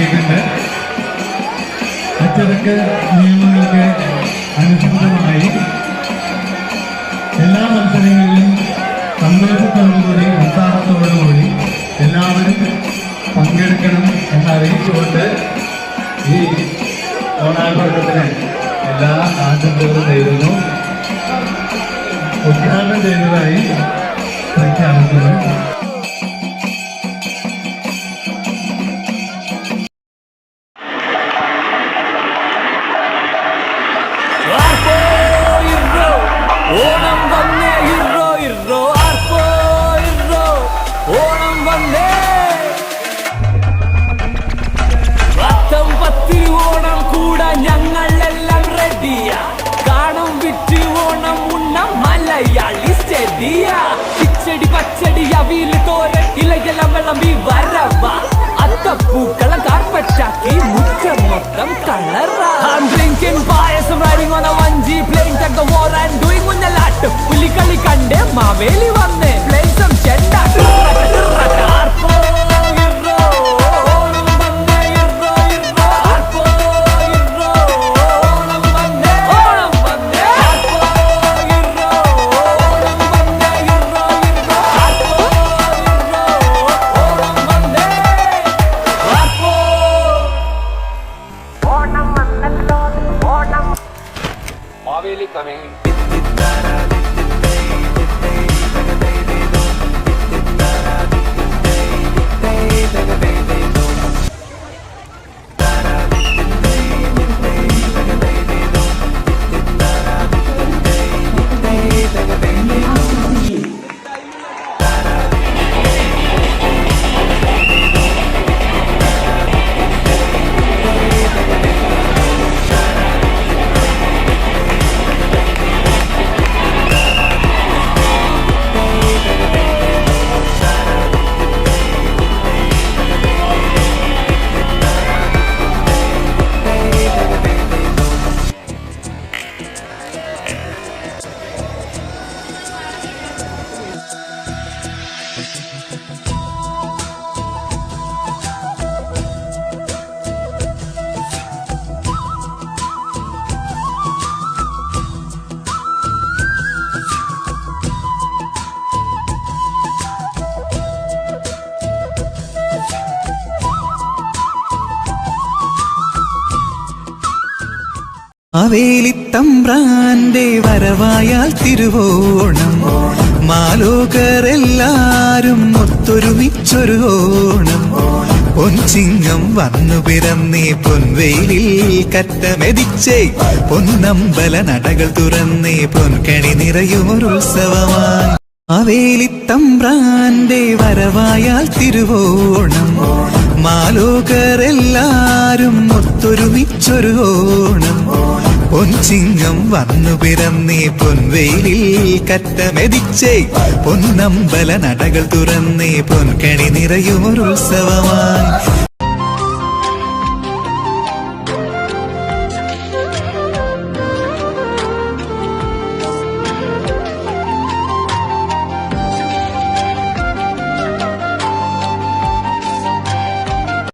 നടത്തിയിട്ടുണ്ട് അച്ചടക്ക നിയമങ്ങൾക്ക് അനുസൃതമായി എല്ലാ മത്സരങ്ങളിലും സന്തോഷത്തോടുകൂടി ഉത്സാഹത്തോടുകൂടി എല്ലാവരും പങ്കെടുക്കണം എന്നറിയിച്ചുകൊണ്ട് ഈ ഓണാഘോഷത്തിന് എല്ലാ ആശംസകളും നേരുന്നു. ഉദ്ഘാടനം ചെയ്തതായി പ്രഖ്യാപിക്കുന്നു. పూకల కార్పెట్ చాకి ముఖ్యం మొత్తం కళ్ళరా também. അവേലിത്തമ്പ്രാന്റെ വരവായാൽ തിരുവോണം. മാലോകരെല്ലാരും ഒത്തൊരുമിച്ചൊരു ഓണം. പൊൻചിങ്ങം വന്നു പിറന്നേ പൊൻവെയിലിൽ കറ്റമെതിച്ചേ. പൊന്നമ്പല നടകൾ തുറന്നേ പൊൻകണി നിറയുമൊരുത്സവമായി അവേലിത്തമ്പ്രാന്റെ വരവായാൽ തിരുവോണം. മാലോകരെല്ലാരും ഒത്തൊരുമിച്ചൊരു ഓണം. പൊൻചിങ്ങം വന്നു പിറന്നേ പൊൻവെയിലിൽ കറ്റമെതിച്ചേ. പൊന്നമ്പല നടകൾ തുറന്നേ പൊൻകണി നിറയുമൊരുത്സവമായി.